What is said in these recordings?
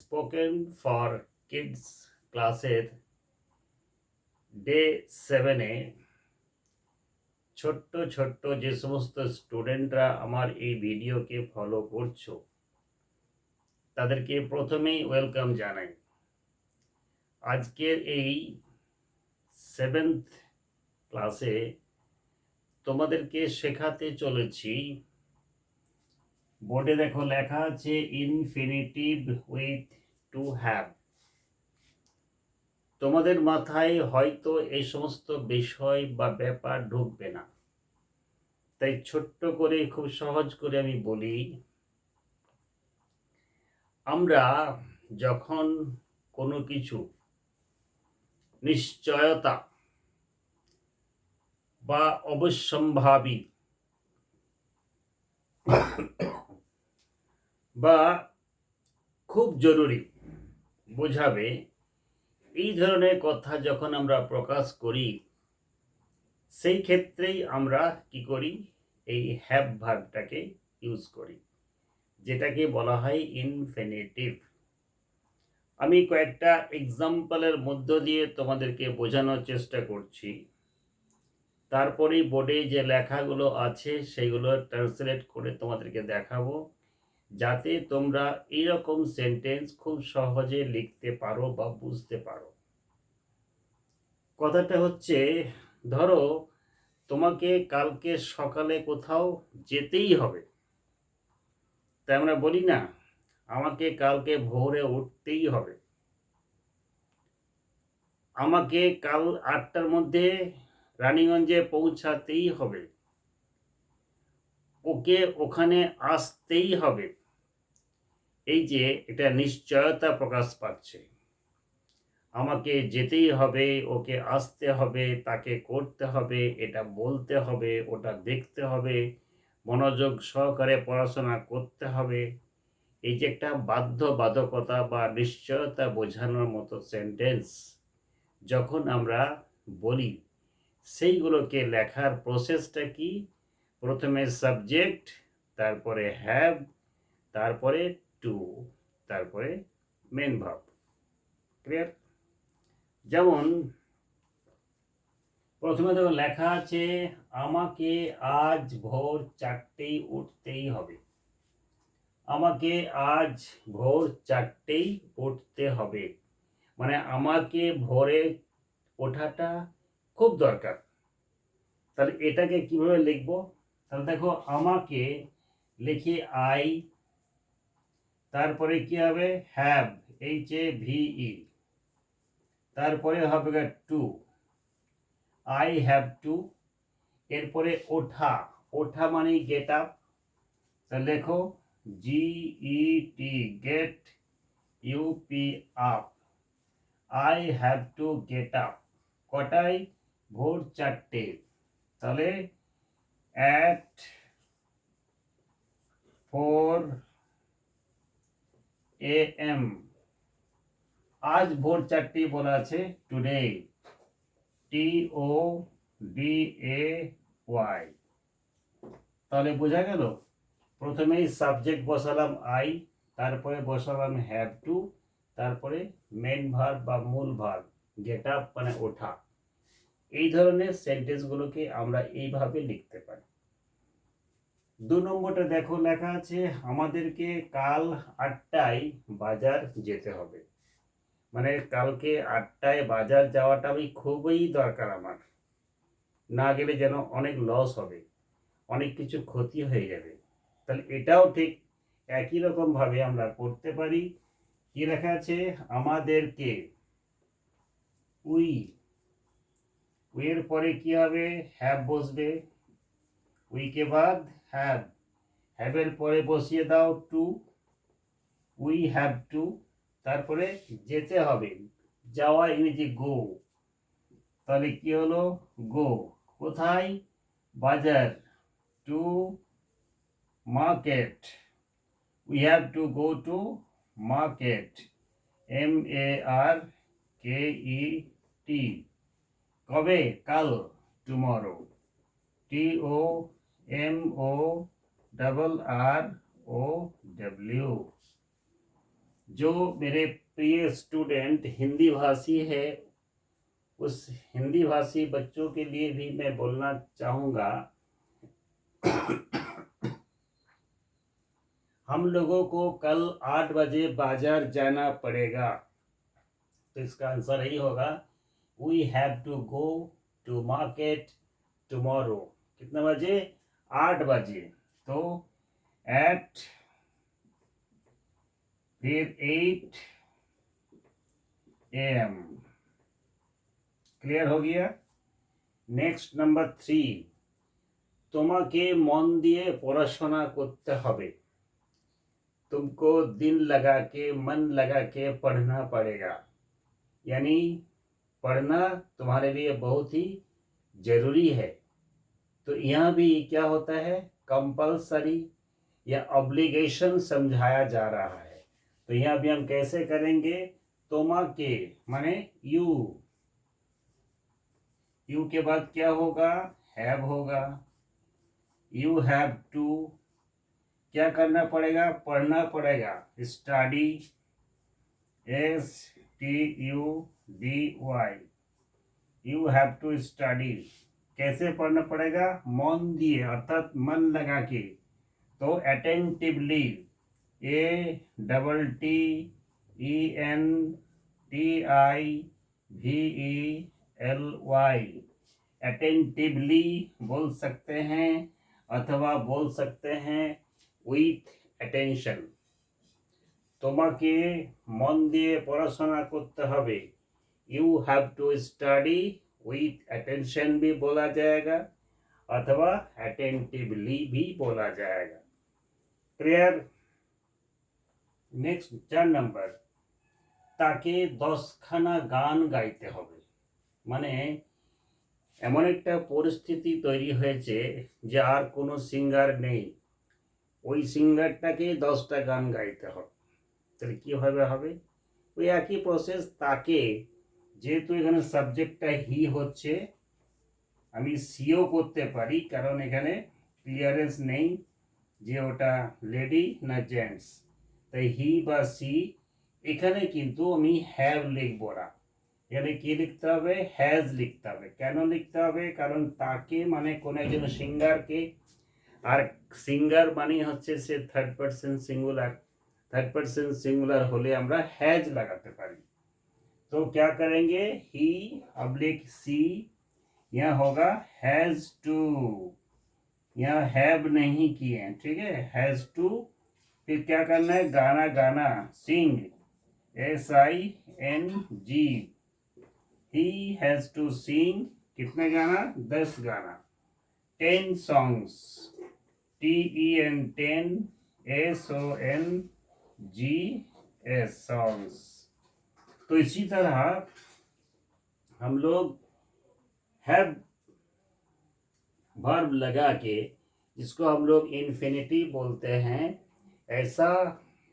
Spoken for kids ক্লাসের day সেভেনে ছোট্ট ছোট্ট যে সমস্ত স্টুডেন্টরা আমার এই ভিডিওকে ফলো করছ, তাদেরকে প্রথমেই ওয়েলকাম জানাই। আজকের এই সেভেন্থ ক্লাসে তোমাদেরকে শেখাতে চলেছি বোর্ডে দেখো লেখা আছে ইনফিনিটিভ উইথ টু হ্যাভ তোমাদের মাথায় হয়তো এই সমস্ত বিষয় বা ব্যাপার ঢুকবে না। তাই ছোট্ট করে, খুব সহজ করে আমি বলি, আমরা যখন কোনো কিছু, নিশ্চয়তা বা অবশ্যম্ভাবী বা খুব জরুরি বোঝাবে এই ধরনের কথা যখন আমরা প্রকাশ করি, সেই ক্ষেত্রেই আমরা কি করি? এই হ্যাভ ভার্বটাকে ইউজ করি, যেটাকে বলা হয় ইনফিনিটিভ আমি কয়েকটা এক্সাম্পলের মধ্য দিয়ে তোমাদেরকে বোঝানোর চেষ্টা করছি। তারপরেই বোর্ডে যে লেখাগুলো আছে, সেগুলো ট্রান্সলেট করে তোমাদেরকে দেখাবো। যাতে তোমরা এইরকম সেন্টেন্স খুব সহজে লিখতে পারো বা বুঝতে পারো। কথাটা হচ্ছে, ধরো তোমাকে কালকে সকালে কোথাও যেতেই হবে। তাই আমরা বলি না, আমাকে কালকে ভোরে উঠতেই হবে। আমাকে কাল আটটার মধ্যে রানীগঞ্জে পৌঁছাতেই হবে। ওকে ওখানে আসতেই হবে। এই যে এটা নিশ্চয়তা প্রকাশ পাচ্ছে। আমাকে যেতেই হবে, ওকে আসতে হবে, তাকে করতে হবে, এটা বলতে হবে, ওটা দেখতে হবে, মনোযোগ সহকারে পড়াশোনা করতে হবে। এই যে একটা বাধ্যবাধকতা বা নিশ্চয়তা বোঝানোর মতো সেন্টেন্স যখন আমরা বলি, সেইগুলোকে লেখার প্রসেসটা কি? প্রথমে সাবজেক্ট তারপরে হ্যাভ তারপরে টু তারপরে মেন ভাব ক্লিয়ার যেমন, প্রথমে দেখো লেখা আছে, আমাকে আজ ভোর চারটেই উঠতেই হবে। আমাকে আজ ভোর চারটেই উঠতে হবে। মানে আমাকে ভোরে ওঠাটা খুব দরকার। তাহলে এটাকে কীভাবে লিখব? তাহলে দেখো, আমাকে লিখি আই তারপরে কি হবে? হ্যাভ এইচ এ ভিই তারপরে হবে টু আই হ্যাভ টু এরপরে ওঠা। ওঠা মানে গেট আপ তাহলে লেখো G E T gate UP up I have to get up কটায়? ভোর চারটে। তাহলে অ্যাট ফোর এ এম আজ ভোর চারটি বলা আছে today T O D A Y তাহলে বোঝা গেল? প্রথমেই সাবজেক্ট বসালাম আই তারপরে বসালাম হ্যাভ টু তারপরে মেন ভার বা মূল ভার গেট আপ মানে ওঠা। এই ধরনের সেন্টেন্সগুলোকে আমরা এইভাবে লিখতে পারি। দু নম্বরটা দেখো, লেখা আছে, আমাদেরকে কাল আটটায় বাজার যেতে হবে। মানে কালকে আটটায় বাজার যাওয়াটা আমি খুবই দরকার আমার। না গেলে যেন অনেক লস হবে, অনেক কিছু ক্ষতি হয়ে যাবে। তাহলে এটাও ঠিক একই রকমভাবে আমরা করতে পারি। কি লেখা আছে? আমাদেরকে উই, উইয়ের পরে কি হবে? হ্যাভ বসবে। উইকে বাদ হ্যাভ হ্যাভের পরে বসিয়ে দাও টু উই হ্যাভ টু তারপরে যেতে হবে। যাওয়া ইংরেজি গো তাহলে কি হলো? গো কোথায়? বাজার। To market we have to go to market M A R K E T কবে? কাল। Tomorrow T O M O double R O W जो मेरे प्रिय स्टूडेंट हिंदी भाषी है, उस हिंदी भाषी बच्चों के लिए भी मैं बोलना चाहूँगा। हम लोगों को कल आठ बजे बाज़ार जाना पड़ेगा। तो इसका आंसर यही होगा we have to go to market tomorrow कितने बजे? आठ बजे तो एट फिर एट एम ক্লিয়ার हो गया নেক্সট নাম্বার থ্রি তোমাকে মন দিয়ে পড়াশোনা করতে হবে तुमको दिल लगा के मन लगा के पढ़ना पड़ेगा यानी पढ़ना तुम्हारे लिए बहुत ही जरूरी है तो यहाँ भी क्या होता है? कंपलसरी या ऑब्लिगेशन समझाया जा रहा है। तो यहाँ भी हम कैसे करेंगे? तोमा के, माने यू। यू के बाद क्या होगा? हैव होगा। यू हैव टू क्या करना पड़ेगा? पढ़ना पड़ेगा। Study S T U D Y you have to study कैसे पढ़ना पड़ेगा मन दिए अर्थात मन लगा के तो attentively A double T E N T I V E L Y attentively बोल सकते हैं अथवा बोल सकते हैं উইথ অ্যাটেনশন তোমাকে মন দিয়ে পড়াশোনা করতে হবে you have to study with attention भी बोला जाएगा अथवा अटेंटिवली भी बोला जाएगा क्लियर নেক্সট চার নাম্বার তাকে দশখানা গান গাইতে হবে মানে এমন একটা পরিস্থিতি তৈরি হয়েছে যে আর কোনো সিঙ্গার নেই ওই সিঙ্গারটাকে দশটা গান গাইতে হবে তাহলে কীভাবে হবে ওই একই প্রসেস তাকে যেহেতু এখানে সাবজেক্টটা হি হচ্ছে, আমি সিও করতে পারি, কারণ এখানে ক্লিয়ারেন্স নেই যে ওটা লেডি না জেন্টস তাই হি বা সি এখানে কিন্তু আমি হ্যাভ লিখব না। এখানে কি লিখতে হবে? হ্যাজ লিখতে হবে। কেন লিখতে হবে? কারণ তাকে মানে কোনো একজন সিঙ্গারকে আর সিঙ্গার মানে হচ্ছে সে third percent singular third percent singular হলে আমরা হ্যাজ লাগাতে পারি। तो क्या करेंगे? ही अब्लिक सी यहाँ होगा हैज़ टू यहाँ हैव नहीं किए ठीक है? हैज़ टू फिर क्या करना है? गाना गाना sing S I N G he has to sing कितने गाना? दस गाना। Ten songs T E N ten S O N G S songs तो इसी तरह हम लोग हैव वर्ब लगा के जिसको हम लोग इन्फिनिटी बोलते हैं ऐसा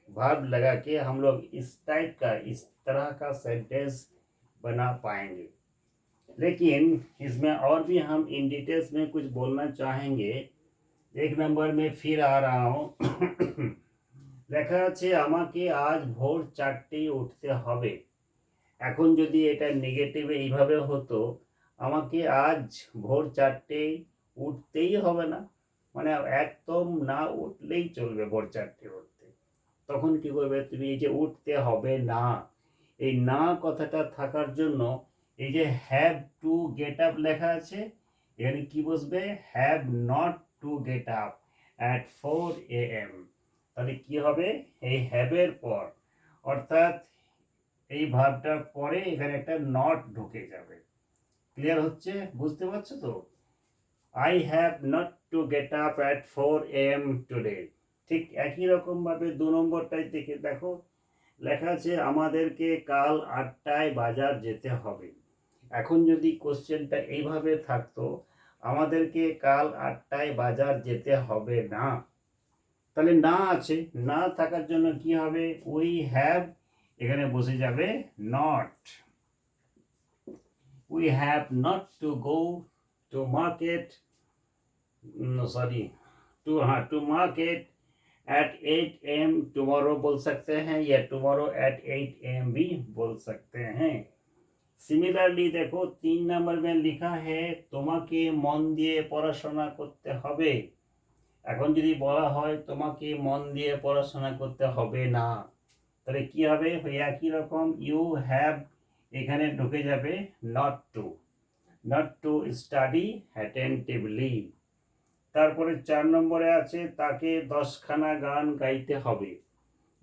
वर्ब लगा के हम लोग इस टाइप का इस तरह का सेंटेंस बना पाएंगे लेकिन इसमें और भी हम इन डिटेल्स में कुछ बोलना चाहेंगे एक नंबर में फिर आ रहा हूँ লেখা আছে আমাকে আজ ভোর চারটেই উঠতে হবে এখন যদি এটা নেগেটিভ এইভাবে হতো, আমাকে আজ ভোর চারটেই উঠতেই হবে না। মানে একদম না উঠলেই চলবে ভোর চারটে উঠতে। তখন কি করবে? তুমি এই যে উঠতে হবে না, এই না কথাটা থাকার জন্য এই যে হ্যাভ টু গেট আপ লেখা আছে, এখানে কি বসবে? Have not to get up at four A M তাহলে কি হবে? এই হ্যাভের পর। অর্থাৎ এই ভাবটার পরে এখানে একটা নট ঢুকে যাবে। ক্লিয়ার হচ্ছে? বুঝতে পারছ তো? I have not to get up at four M today ঠিক একই রকমভাবে দু নম্বরটাই থেকে দেখো। লেখা আছে, আমাদেরকে কাল আটটায় বাজার যেতে হবে। এখন যদি কোশ্চেনটা এইভাবে থাকতো, আমাদেরকে কাল আটটায় বাজার যেতে হবে না। তাহলে না আছে। না থাকার জন্য কি হবে? উই হ্যাভ এখানে বসে যাবে not we have not to go to market sorry to হ্যাঁ to market at eight AM tomorrow बोल सकते हैं या टुमारो एट एट एम भी बोल सकते हैं সিমিলারলি দেখো তিন নম্বর में লিখা है তোমাকে মন দিয়ে পড়াশোনা করতে হবে এখন যদি বলা হয় তোমাকে মন দিয়ে পড়াশোনা করতে হবে না তাহলে কি হবে? একই রকম ইউ হ্যাভ এখানে ঢুকে যাবে not to not to study attentively তারপরে চার নম্বরে আছে, তাকে দশখানা গান গাইতে হবে।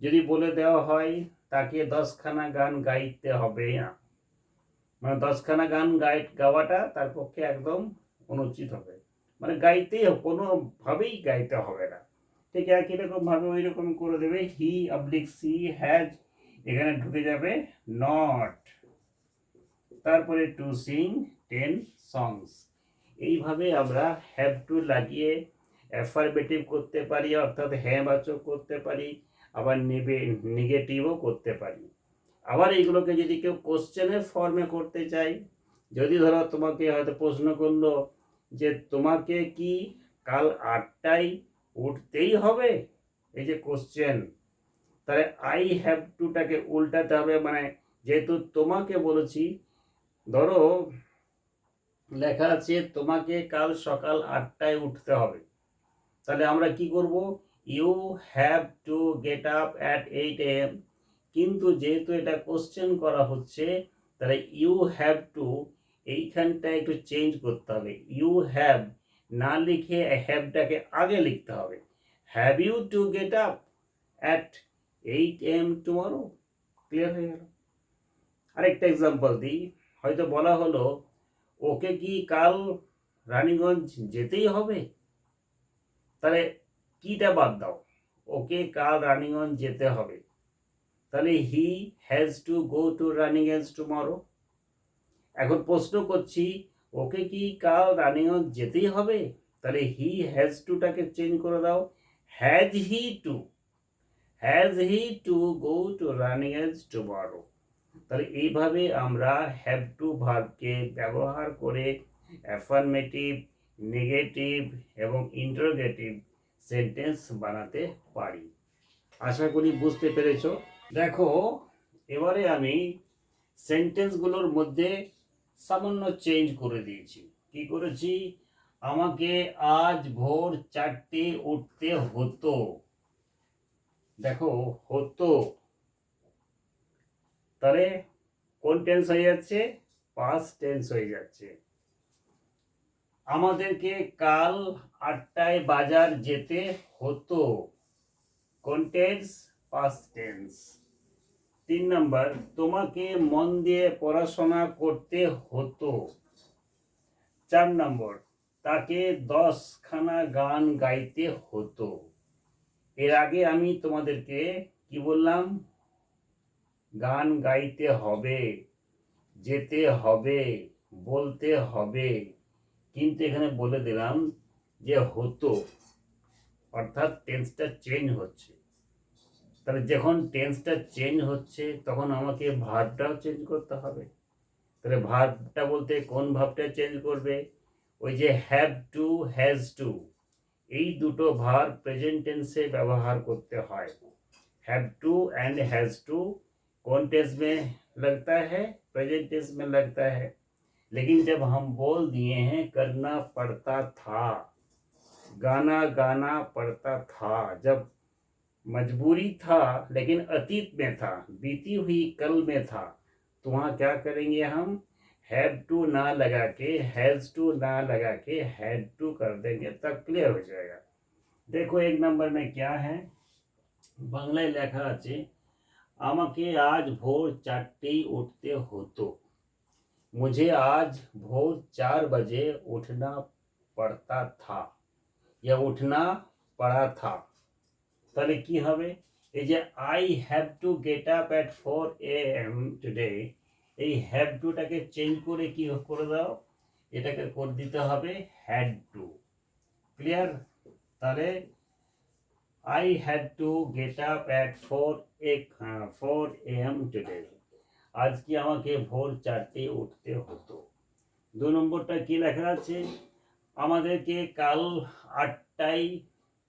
যদি বলে দেওয়া হয়, তাকে দশখানা গান গাইতে হবে। না মানে দশখানা গান গাই, গাওয়াটা তার পক্ষে একদম অনুচিত হবে। মানে গাইতেই কোনোভাবেই গাইতে হবে না। ঠিক একই রকম ভাবে ওই রকম করে দেবে হি অবলিক সি হ্যাজ এখানে ঢুকে যাবে নট তারপরে টু সিং টেন সংস এইভাবে আমরা হ্যাভ টু লাগিয়ে অ্যাফারমেটিভ করতে পারি, অর্থাৎ হ্যাঁ বাচক করতে পারি, আবার নেবে নেগেটিভও করতে পারি। আবার এইগুলোকে যদি কেউ কোশ্চেনের ফর্মে করতে চাই যদি ধরো তোমাকে হয়তো প্রশ্ন করল যে তোমাকে কি কাল আটটায় উঠতেই হবে। এই যে কোশ্চেন তাহলে আই হ্যাভ টুটাকে উল্টাতে হবে মানে যেহেতু তোমাকে বলেছি, ধরো লেখা আছে তোমাকে কাল সকাল আটটায় উঠতে হবে। তাহলে আমরা কি করব? You have to get up at eight M কিন্তু যেহেতু এটা কোশ্চেন করা হচ্ছে, তাহলে ইউ হ্যাভ টু এইখানটা একটু চেঞ্জ করতে হবে। ইউ হ্যাভ না লিখে হ্যাভটাকে আগে লিখতে হবে। Have you to get up at eight M tomorrow clear হয়ে গেল। আরেকটা এক্সাম্পল দিই। হয়তো বলা হলো, ওকে কি কাল রানীগঞ্জ যেতেই হবে? তাহলে কিটা বাদ দাও। ওকে কাল রানীগঞ্জ যেতে হবে। তাহলে he has to go to Raniganj tomorrow এখন প্রশ্ন করছি ওকে কি কাল রানীগঞ্জ যেতেই হবে? তাহলে হি হ্যাজ টুটাকে চেঞ্জ করে দাও। Has he to has he to go to Raniganj tomorrow তাহলে এইভাবে আমরা হ্যাভ টু ভার্বকে ব্যবহার করে অ্যাফার্মেটিভ নেগেটিভ এবং ইন্টারোগেটিভ সেন্টেন্স বানাতে পারি। আশা করি বুঝতে পেরেছ। দেখো, এবারে আমি সেন্টেন্সগুলোর মধ্যে সামান্য চেঞ্জ করে দিয়েছি। কি করেছি? আমাকে আজ ভোর চারটে উঠতে হতো। দেখো, হতো। তাহলে কোন টেন্স হয়ে যাচ্ছে? পাস্ট টেন্স হয়ে যাচ্ছে। আমাদেরকে কাল আটটায় বাজার যেতে হতো। কোন টেন্স পাস্ট টেন্স তিন নম্বর, তোমাকে মন দিয়ে পড়াশোনা করতে হতো। চার নম্বর, তাকে দশখানা গান গাইতে হতো। এর আগে আমি তোমাদেরকে কি বললাম? গান গাইতে হবে, যেতে হবে, বলতে হবে। কিন্তু এখানে বলে দিলাম যে হতো। অর্থাৎ টেন্সটা চেঞ্জ হচ্ছে। তাহলে যখন টেন্সটা চেঞ্জ হচ্ছে তখন আমাকে ভার্বটাও চেঞ্জ করতে হবে তাহলে ভার্বটা বলতে কোন ভাবটা চেঞ্জ করবে ওই যে হ্যাভ টু হ্যাজ টু এই দুটো ভার প্রেজেন্ট টেন্সে ব্যবহার করতে হয় have to and has to कौन टेंस में लगता है प्रेजेंट टेंस में लगता है लेकिन जब हम बोल दिए हैं करना पड़ता था गाना गाना पड़ता था जब मजबूरी था लेकिन अतीत में था बीती हुई कल में था तो वहाँ क्या करेंगे हम हैव टू ना लगा के हैज टू ना लगा के हैड टू कर देंगे तब क्लियर हो जाएगा देखो एक नंबर में क्या है বাংলায় লেখা আছে আমাকে আজ ভোর চারটেই উঠতে হতো मुझे आज भोर चार बजे उठना पड़ता था या उठना पड़ा था তাহলে কি হবে? এই যে I have to get up at four A M today এই হ্যাভ টুটাকে চেঞ্জ করে কি করে দাও? এটাকে করে দিতে হবে হ্যাড টু ক্লিয়ার তাহলে I had to get up at four A four M today আজকে আমাকে ভোর চারটে উঠতে হতো। দু নম্বরটা কি লেখা আছে? আমাদেরকে কাল আটটায়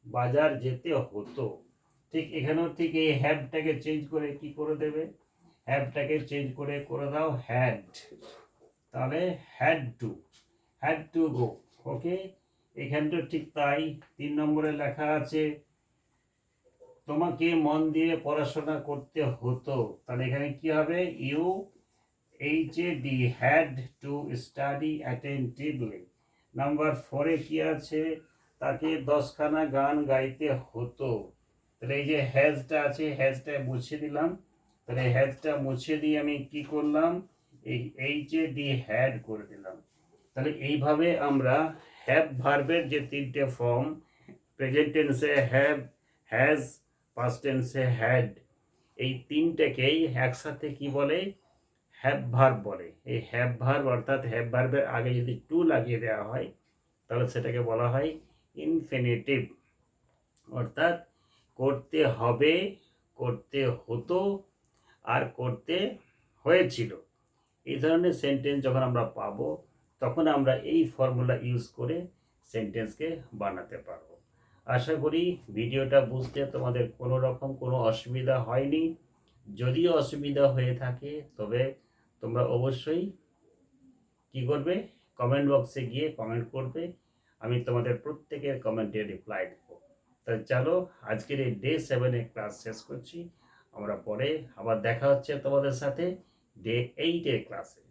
বাজার যেতে হতো। ঠিক এখানেও ঠিক এই হ্যাভটাকে চেঞ্জ করে কি করে দেবে? হ্যাভটাকে চেঞ্জ করে করে দাও হ্যাড তাহলে had to had to go okay এখানটা ঠিক তাই। তিন নম্বরে লেখা আছে, তোমাকে মন দিয়ে পড়াশোনা করতে হতো। তাহলে এখানে কি হবে? U H A D had to study attentively number ফোরে কি আছে? তাকে দশখানা গান গাইতে হতো। তাহলে এই যে হ্যাজটা আছে হ্যাজটা মুছে দিলাম। তাহলে হ্যাজটা মুছে দিয়ে আমি কি করলাম? এই এইচ ডি হ্যাড করে দিলাম। তাহলে এইভাবে আমরা হ্যাভ ভার্বের যে তিনটে ফর্ম প্রেজেন্ট টেন্সে হ্যাভ হ্যাজ পাস্ট টেন্সে হ্যাড এই তিনটেকেই একসাথে কি বলে? হ্যাভ ভার্ব বলে। এই হ্যাভ ভার্ব অর্থাৎ হ্যাভ ভার্বের আগে যদি টু লাগিয়ে দেওয়া হয়, তাহলে সেটাকে বলা হয় ইনফিনিটিভ অর্থাৎ করতে হবে, করতে হতো আর করতে হয়েছিল। এই ধরনের সেন্টেন্স যখন আমরা পাবো, তখন আমরা এই ফর্মুলা ইউজ করে সেন্টেন্সকে বানাতে পারব। আশা করি ভিডিওটা বুঝতে তোমাদের কোনো রকম কোনো অসুবিধা হয়নি। যদিও অসুবিধা হয়ে থাকে, তবে তোমরা অবশ্যই কি করবে? কমেন্ট বক্সে গিয়ে কমেন্ট করবে। আমি তোমাদের প্রত্যেকের কমেন্টে রিপ্লাই দেব। তাহলে চলো, আজকের এই ডে সেভেনের ক্লাস শেষ করছি। আমরা পরে আবার দেখা হচ্ছে তোমাদের সাথে ডে এইটের ক্লাসে